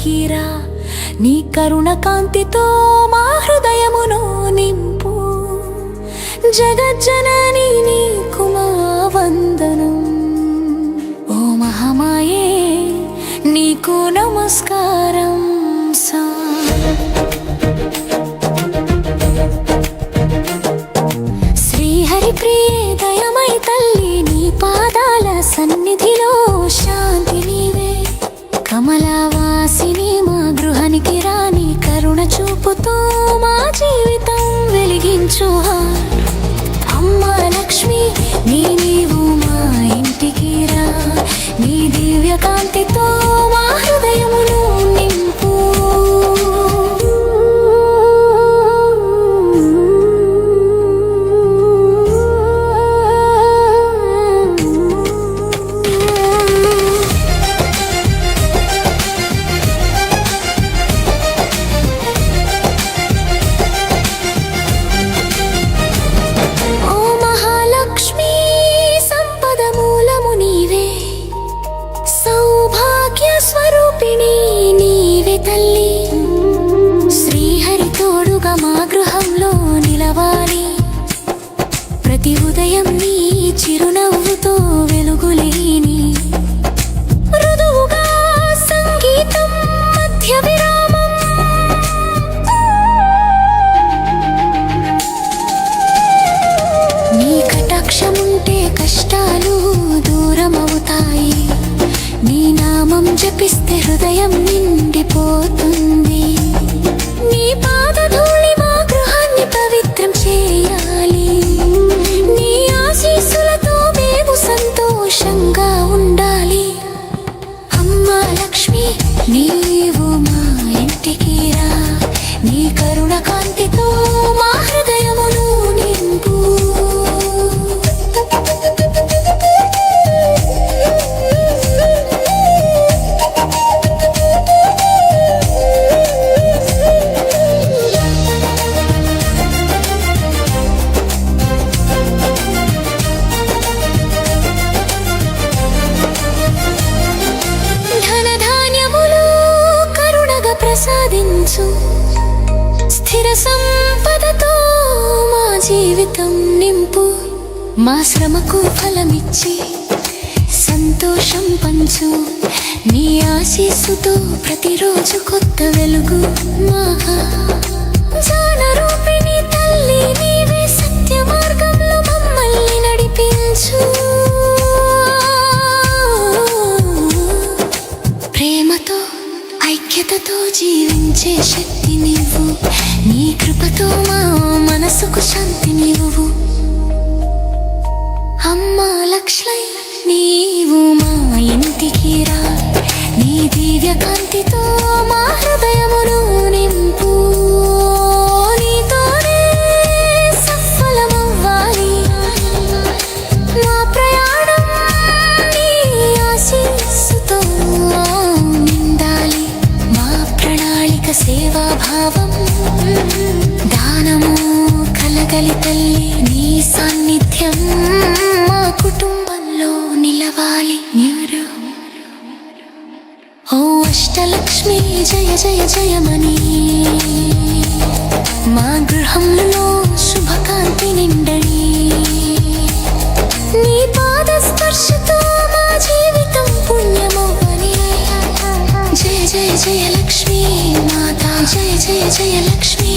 పైకిరా నీ కరుణ కాంతితో మా హృదయమును నింపు. జగజ్జనని నీకు మా వందను. ఓ మహామాయే నీకు నమస్కారం. కమలవాసిని మా గృహానికి రాని కరుణ చూపుతూ మా జీవితం వెలిగించు అమ్మ లక్ష్మి నీ నీవు మా ఇంటికి రా. నీ దివ్యకాంతితో ప్రతి ఉదయం నీ చిరునవ్వుతో వెలుగులేని మృదువుగా సంగీతం మధ్య విరామం. నీ కటాక్షముంటే కష్టాలు దూరమవుతాయి. నీ నామం జపిస్తే హృదయం నిండిపోతుంది. నీ పాదధూళి నీవు మా ఇంటికి రా. నీ కరుణ ప్రసాదించు స్థిర సంపదతో మా జీవితం నింపు. మా శ్రమకు ఫలమిచ్చి సంతోషం పంచు. నీ ఆశీస్సుతో ప్రతిరోజు కొత్త వెలుగు. మా జానరూపిణి తల్లి ఐక్యతతో జీవించే శక్తి నీవు. నీ కృపతో మా మనసుకు శాంతి నీవు. అమ్మా లక్ష్మై నీవు మా ఇంటికి రా. నీ దివ్య కాంతితో మా తల్లి నీ సాన్నిధ్యం మా కుటుంబంలో నిలవాలి. మీరు ఓ అష్టలక్ష్మి జయ జయ జయమని. మా గృహంలో శుభకాంతి నిండని. నీ పాద స్పర్శతో మా జీవితం పుణ్యమవ్వని. జయ జయ జయ లక్ష్మీ మాతా. జయ జయ జయ లక్ష్మీ